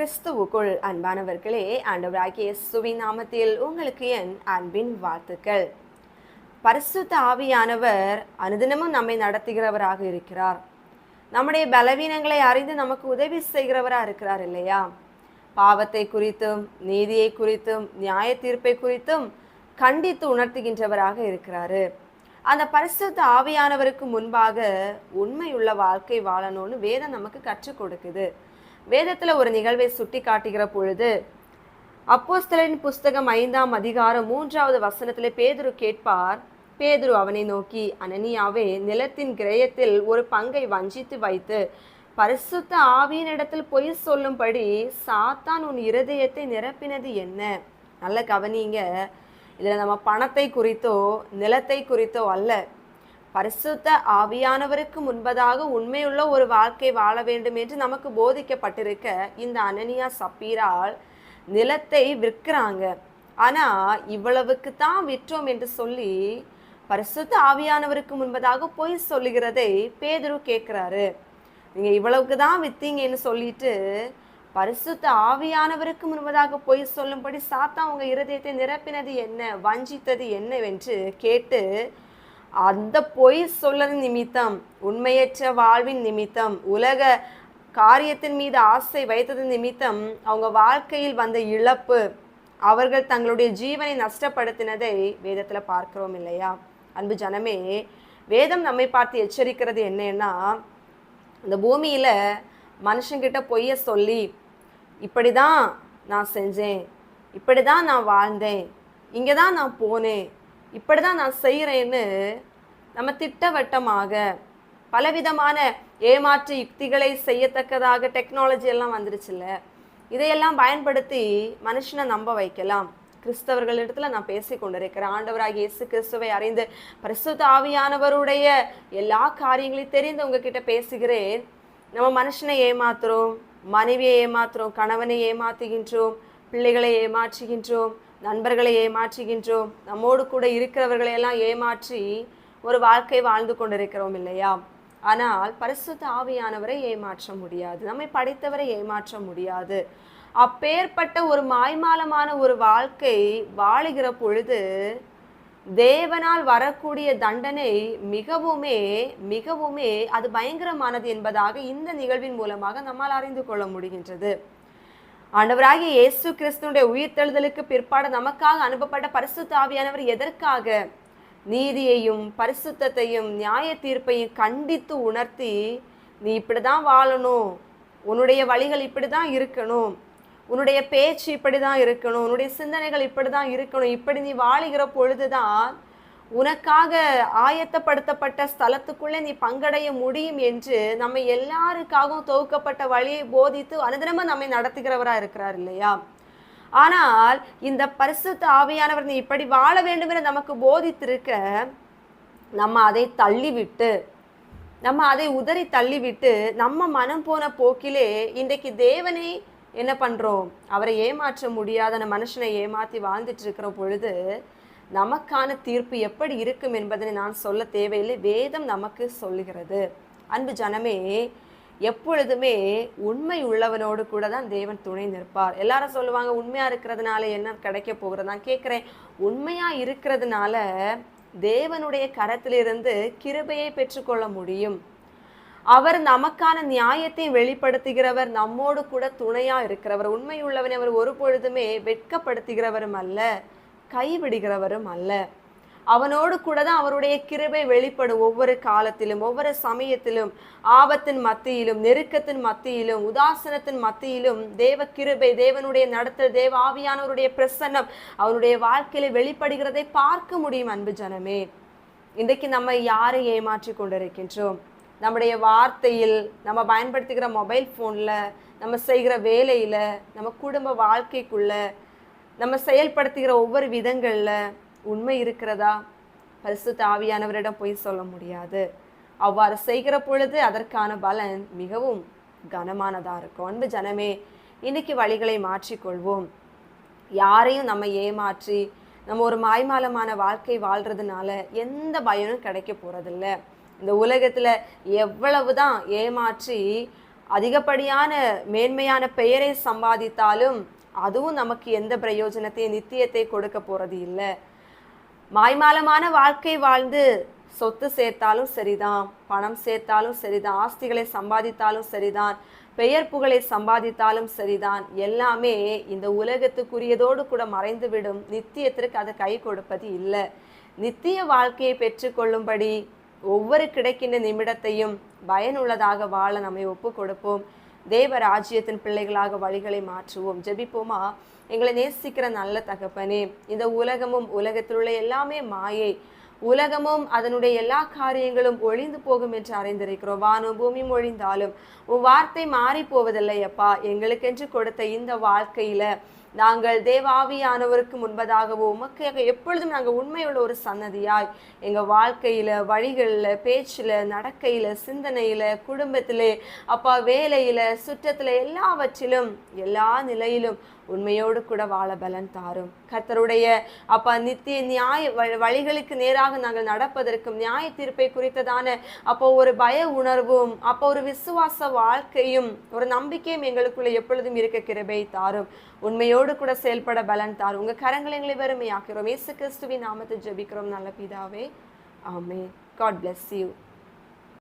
கிறிஸ்துவுக்குள் அன்பானவர்களே ஆண்டவராகிய இயேசுவின் நாமத்தில் உங்களுக்கு என் அன்பின் வாழ்த்துக்கள். பரிசுத்த ஆவியானவர் அனுதினமும் நம்மை நடத்துகிறவராக இருக்கிறார். நம்முடைய பலவீனங்களை அறிந்து நமக்கு உதவி செய்கிறவராக இருக்கிறார் இல்லையா? பாவத்தை குறித்தும் நீதியை குறித்தும் நியாய தீர்ப்பை குறித்தும் கண்டித்து உணர்த்துகின்றவராக இருக்கிறாரு. அந்த பரிசுத்த ஆவியானவருக்கு முன்பாக உண்மையுள்ள வாழ்க்கை வாழணும்னு வேதம் நமக்கு கற்றுக் கொடுக்குது. வேதத்தில் ஒரு நிகழ்வை சுட்டி காட்டுகிற பொழுது அப்போஸ்தலின் புஸ்தகம் ஐந்தாம் அதிகாரம் மூன்றாவது வசனத்தில் பேதுரு கேட்பார் பேதுரு அவனை நோக்கி அனனியாவே நிலத்தின் கிரயத்தில் ஒரு பங்கை வஞ்சித்து வைத்து பரிசுத்த ஆவியினிடத்தில் பொய் சொல்லும்படி சாத்தான் உன் இருதயத்தை நிரப்பினது என்ன? நல்ல கவனிங்க. இதில் நம்ம பணத்தை குறித்தோ நிலத்தை குறித்தோ அல்ல. பரிசுத்த ஆவியானவருக்கு முன்பதாக உண்மையுள்ள ஒரு வாழ்க்கை வாழ வேண்டும் என்று நமக்கு போதிக்கப்பட்டிருக்க இந்த அனனியா சப்பீரால் நிலத்தை விற்கிறாங்க. ஆனா இவ்வளவுக்கு தான் விற்றோம் என்று சொல்லி பரிசுத்த ஆவியானவருக்கு முன்பதாக பொய் சொல்லுகிறதை பேதுரு கேட்குறாரு. நீங்க இவ்வளவுக்கு தான் வித்தீங்கன்னு சொல்லிட்டு பரிசுத்த ஆவியானவருக்கு முன்பதாக பொய் சொல்லும்படி சாத்தா உங்க இருதயத்தை நிரப்பினது என்ன வஞ்சித்தது என்னவென்று கேட்டு அந்த பொய் சொல்லது நிமித்தம் உண்மையற்ற வாழ்வின் நிமித்தம் உலக காரியத்தின் மீது ஆசை வைத்தது நிமித்தம் அவங்க வாழ்க்கையில் வந்த இழப்பு அவர்கள் தங்களுடைய ஜீவனை நஷ்டப்படுத்தினதை வேதத்தில் பார்க்கிறோம் இல்லையா? அன்பு ஜனமே வேதம் நம்மை பார்த்து எச்சரிக்கிறது என்னன்னா இந்த பூமியில் மனுஷங்கிட்ட பொய்ய சொல்லி இப்படி தான் நான் செஞ்சேன் இப்படி தான் நான் வாழ்ந்தேன் இங்கே தான் நான் போனேன் இப்படி தான் நான் செய்கிறேன்னு நம்ம திட்டவட்டமாக பலவிதமான ஏமாற்று யுக்திகளை செய்யத்தக்கதாக டெக்னாலஜி எல்லாம் வந்துருச்சுல்ல. இதையெல்லாம் பயன்படுத்தி மனுஷனை நம்ப வைக்கலாம். கிறிஸ்தவர்களிடத்துல நான் பேசி கொண்டிருக்கிறேன். ஆண்டவராக இயேசு கிறிஸ்துவை அறிந்து பரிசுத்த ஆவியானவருடைய எல்லா காரியங்களையும் தெரிந்து உங்ககிட்ட பேசுகிறேன். நம்ம மனுஷனை ஏமாத்துறோம் மனைவியை ஏமாத்துறோம் கணவனை ஏமாத்துகின்றோம் பிள்ளைகளை ஏமாற்றுகின்றோம் நண்பர்களை ஏமாற்றுகின்றோம். நம்மோடு கூட இருக்கிறவர்களை எல்லாம் ஏமாற்றி ஒரு வாழ்க்கை வாழ்ந்து கொண்டிருக்கிறோம் இல்லையா? ஆனால் பரிசுத்த ஆவியானவரை ஏமாற்ற முடியாது. நம்மை படைத்தவரை ஏமாற்ற முடியாது. அப்பேற்பட்ட ஒரு மாய்மாலமான ஒரு வாழ்க்கை வாழுகிற பொழுது தேவனால் வரக்கூடிய தண்டனை மிகவுமே மிகவுமே அது பயங்கரமானது என்பதாக இந்த நிகழ்வின் மூலமாக நம்மால் அறிந்து கொள்ள முடிகின்றது. ஆண்டவராகிய இயேசு கிறிஸ்துனுடைய உயிர்த்தெழுதலுக்கு பிற்பாடு நமக்காக அனுப்பப்பட்ட பரிசுத்த ஆவியானவர் எதற்காக? நீதியையும் பரிசுத்தையும் நியாய தீர்ப்பையும் கண்டித்து உணர்த்தி நீ இப்படிதான் வாழணும். உன்னுடைய வழிகள் இப்படிதான் இருக்கணும். உன்னுடைய பேச்சு இப்படி தான் இருக்கணும். உன்னுடைய சிந்தனைகள் இப்படி தான் இருக்கணும். இப்படி நீ வாழுகிற பொழுதுதான் உனக்காக ஆயத்தப்படுத்தப்பட்ட ஸ்தலத்துக்குள்ளே நீ பங்கடைய முடியும் என்று நம்ம எல்லாருக்காகவும் தொகுக்கப்பட்ட வழியை போதித்து அனுதினமும் நம்மை நடத்துகிறவராக இருக்கிறார் இல்லையா? ஆனால் இந்த பரிசுத்த ஆவியானவர் நீ இப்படி வாழ வேண்டும் என நமக்கு போதித்திருக்க நம்ம அதை தள்ளிவிட்டு நம்ம அதை உதறி தள்ளிவிட்டு நம்ம மனம் போன போக்கிலே இன்றைக்கு தேவனை என்ன பண்ணுறோம் அவரை ஏமாற்ற முடியாத அந்த மனுஷனை ஏமாற்றி வாழ்ந்துட்டு இருக்கிற பொழுது நமக்கான தீர்ப்பு எப்படி இருக்கும் என்பதனை நான் சொல்ல தேவையில்லை. வேதம் நமக்கு சொல்லுகிறது. அன்பு ஜனமே எப்பொழுதுமே உண்மை உள்ளவனோடு கூட தான் தேவன் துணை நிற்பார். எல்லாரும் சொல்லுவாங்க உண்மையாக இருக்கிறதுனால என்ன கிடைக்க போகிறது? நான் கேட்குறேன் உண்மையாக இருக்கிறதுனால தேவனுடைய கரத்திலிருந்து கிருபையை பெற்றுக்கொள்ள முடியும். அவர் நமக்கான நியாயத்தை வெளிப்படுத்துகிறவர் நம்மோடு கூட துணையாக இருக்கிறவர். உண்மையுள்ளவனை அவர் ஒரு பொழுதுமே வெட்கப்படுத்துகிறவரும் அல்ல. கைவிடுகிறவரும் அல்ல. அவனோடு கூட தான் அவருடைய கிருபை வெளிப்படும் ஒவ்வொரு காலத்திலும் ஒவ்வொரு சமயத்திலும் ஆபத்தின் மத்தியிலும் நெருக்கத்தின் மத்தியிலும் உதாசனத்தின் மத்தியிலும் தேவ கிருபை தேவனுடைய நடத்தல் தேவ ஆவியானவருடைய பிரசன்னம் அவனுடைய வாழ்க்கையில வெளிப்படுகிறதை பார்க்க முடியும் அன்பு ஜனமே. இன்றைக்கு நம்ம யாரை ஏமாற்றி கொண்டிருக்கின்றோம்? நம்முடைய வார்த்தையில் நம்ம பயன்படுத்துகிற மொபைல் ஃபோனில் நம்ம செய்கிற வேலையில் நம்ம குடும்ப வாழ்க்கைக்குள்ளே நம்ம செயல்படுத்துகிற ஒவ்வொரு விதங்களில் உண்மை இருக்கிறதா? பரிசு தாவியானவரிடம் போய் சொல்ல முடியாது. அவ்வாறு செய்கிற பொழுது அதற்கான பலன் மிகவும் கனமானதாக இருக்கும். அன்பு ஜனமே இன்னைக்கு வழிகளை மாற்றிக்கொள்வோம். யாரையும் நம்ம ஏமாற்றி நம்ம ஒரு மாய்மாலமான வாழ்க்கை வாழ்கிறதுனால எந்த பயனும் கிடைக்க போகிறதில்ல இந்த உலகத்தில் எவ்வளவு தான் ஏமாற்றி அதிகப்படியான மேன்மையான பெயரை சம்பாதித்தாலும் அதுவும் நமக்கு எந்த பிரயோஜனத்தை நித்தியத்தை கொடுக்க போகிறது இல்லை. மாய்மாலமான வாழ்க்கை வாழ்ந்து சொத்து சேர்த்தாலும் சரிதான் பணம் சேர்த்தாலும் சரிதான் ஆஸ்திகளை சம்பாதித்தாலும் சரிதான் பெயர் புகழை சம்பாதித்தாலும் சரிதான். எல்லாமே இந்த உலகத்துக்குரியதோடு கூட மறைந்துவிடும். நித்தியத்திற்கு அதை கை கொடுப்பது இல்லை. நித்திய வாழ்க்கையை பெற்றுக்கொள்ளும்படி ஒவ்வொரு கிடைக்கின்ற நிமிடத்தையும் பயனுள்ளதாக வாழ நம்மை ஒப்பு கொடுப்போம். தேவ ராஜ்யத்தின் பிள்ளைகளாக வழிகளை மாற்றுவோம். ஜெபிப்போமா? எங்களை நேசிக்கிற நல்ல தகப்பனே இந்த உலகமும் உலகத்தில் உள்ள எல்லாமே மாயை. உலகமும் அதனுடைய எல்லா காரியங்களும் ஒழிந்து போகும் என்று அறிந்திருக்கிறோம். வானம் பூமியும் ஒழிந்தாலும் உன் வார்த்தை மாறி போவதில்லை அப்பா. எங்களுக்கென்று கொடுத்த இந்த வாழ்க்கையில நாங்கள் தேவாவியானவருக்கு முன்பதாகவோ உமக்காக எப்பொழுதும் நாங்கள் உண்மையுள்ள ஒரு சன்னதியாய் எங்கள் வாழ்க்கையில் வழிகளில் பேச்சில் நடக்கையில் சிந்தனையில் குடும்பத்தில் அப்பா வேலையில் சுற்றத்தில் எல்லாவற்றிலும் எல்லா நிலையிலும் உண்மையோடு கூட வாழ பலன் தாரும். கர்த்தருடைய அப்பா நித்திய நியாய வ- வழிகளுக்கு நேராக நாங்கள் நடப்பதற்கும் நியாய தீர்ப்பை குறித்ததான அப்போ ஒரு பய உணர்வும் அப்போ ஒரு விசுவாச வாழ்க்கையும் ஒரு நம்பிக்கையும் எங்களுக்குள்ள எப்பொழுதும் இருக்க கிருபை தாரும். உண்மையோடு கூட செயல்பட பலன் தாரும். உங்க கரங்களை எங்களை வறுமையாக்கிறோம். இயேசு கிறிஸ்துவின் நாமத்தை ஜெபிக்கிறோம். நல்ல பிதாவே. ஆமே காட் பிளஸ் யூ